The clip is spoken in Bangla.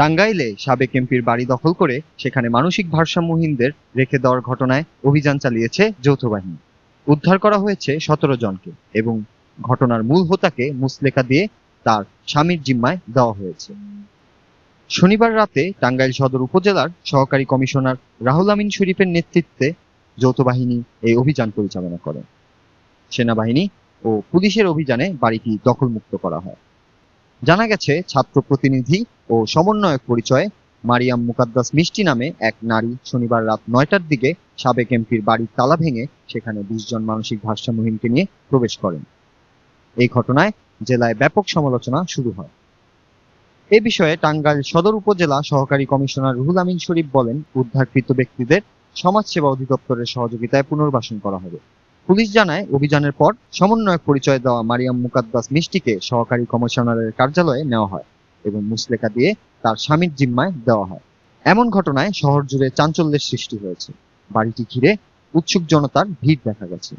টাঙ্গাইলে সাবেক এমপির বাড়ি দখল করে সেখানে মানসিক ভারসাম্যহীনদের রেখে দেওয়ার ঘটনায় অভিযান চালিয়েছে যৌথ বাহিনী। উদ্ধার করা হয়েছে সতেরো জনকে এবং ঘটনার মূল হোতাকে মুসলেকা দিয়ে তার স্বামীর জিম্মায় দেওয়া হয়েছে। শনিবার রাতে টাঙ্গাইল সদর উপজেলার সহকারী কমিশনার রাহুল আমিন শরীফের নেতৃত্বে যৌথ বাহিনী এই অভিযান পরিচালনা করে। সেনাবাহিনী ও পুলিশের অভিযানে বাড়িটি দখলমুক্ত করা হয়। জানা গেছে, ছাত্র প্রতিনিধি ও সমন্বয়ক পরিচয়ে মারিয়াম মুকাদ্দাস মিষ্টি নামে এক নারী শনিবার রাত নয়টার দিকে সাবেক এমপির বাড়ির তালা ভেঙে সেখানে বিশ জন মানসিক ভারসাম্যহীনকে নিয়ে প্রবেশ করেন। এই ঘটনায় জেলায় ব্যাপক সমালোচনা শুরু হয়। এ বিষয়ে টাঙ্গাইল সদর উপজেলা সহকারী কমিশনার রুহুল আমিন শরীফ বলেন, উদ্ধারকৃত ব্যক্তিদের সমাজসেবা অধিদপ্তরের সহযোগিতায় পুনর্বাসন করা হবে। পুলিশ জানায়, অভিযানের পর সমন্বয়ক পরিচয় দেওয়া মারিয়াম মুকাদ্দাস মিষ্টিকে সহকারী কমিশনারের কার্যালয়ে নেওয়া হয় এবং মুসলেকা দিয়ে তার স্বামীর জিম্মায় দেওয়া হয়। এমন ঘটনায় শহর জুড়ে চাঞ্চল্যের সৃষ্টি হয়েছে। বাড়িটি ঘিরে উৎসুক জনতার ভিড় দেখা গেছে।